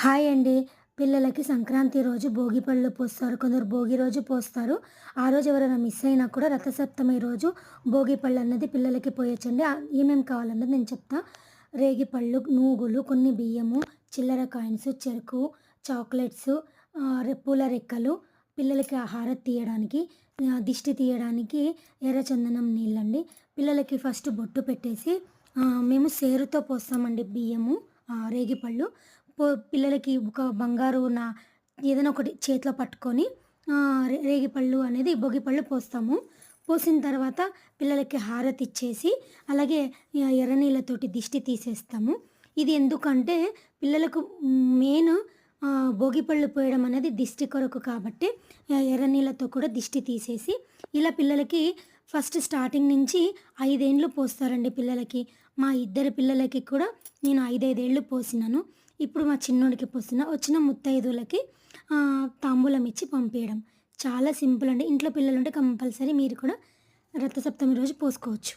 Hi అండి. పిల్లలకి సంక్రాంతి రోజు భోగి పళ్ళు పోస్తారు. కొందరు భోగి రోజు పోస్తారు. ఆ రోజు ఎవరైనా మిస్ అయినా కూడా రథసప్తమి రోజు భోగి పళ్ళు అన్నది పిల్లలకి పోయొచ్చండి. ఏమేమి కావాలన్నది నేను చెప్తా. రేగి పళ్ళు నూగులు కొన్ని బియ్యము చిల్లర కాయిన్స్ చెరుకు చాక్లెట్స్ పూల రెక్కలు పిల్లలకి ఆహారం తీయడానికి దిష్టి తీయడానికి ఎర్రచందనం నీళ్ళండి. పిల్లలకి ఫస్ట్ బొట్టు పెట్టేసి మేము సేరుతో పోస్తామండి బియ్యము రేగిపళ్ళు పిల్లలకి ఒక బంగారు నా ఏదైనా ఒకటి చేతిలో పట్టుకొని రేగిపళ్ళు అనేది భోగిపళ్ళు పోస్తాము. పోసిన తర్వాత పిల్లలకి హారతి ఇచ్చేసి అలాగే ఎర్రనీళ్ళతోటి ఎర్ర నీళ్ళతోటి దిష్టి తీసేస్తాము. ఇది ఎందుకంటే పిల్లలకు మెయిన్ భోగిపళ్ళు పోయడం అనేది దిష్టి కొరకు కాబట్టి ఎర్రనీళ్ళతో ఎర్ర నీళ్ళతో కూడా దిష్టి తీసేసి ఇలా పిల్లలకి ఫస్ట్ స్టార్టింగ్ నుంచి ఐదేండ్లు పోస్తారండి పిల్లలకి. మా ఇద్దరు పిల్లలకి కూడా నేను ఐదైదేళ్ళు పోసినాను. ఇప్పుడు మా చిన్నోడికి పోసిన వచ్చిన ముత్తైదులకి తాంబూలం ఇచ్చి పంపించడం చాలా సింపుల్ అండి. ఇంట్లో పిల్లలు ఉంటే కంపల్సరీ మీరు కూడా రథసప్తమి రోజు పోసుకోవచ్చు.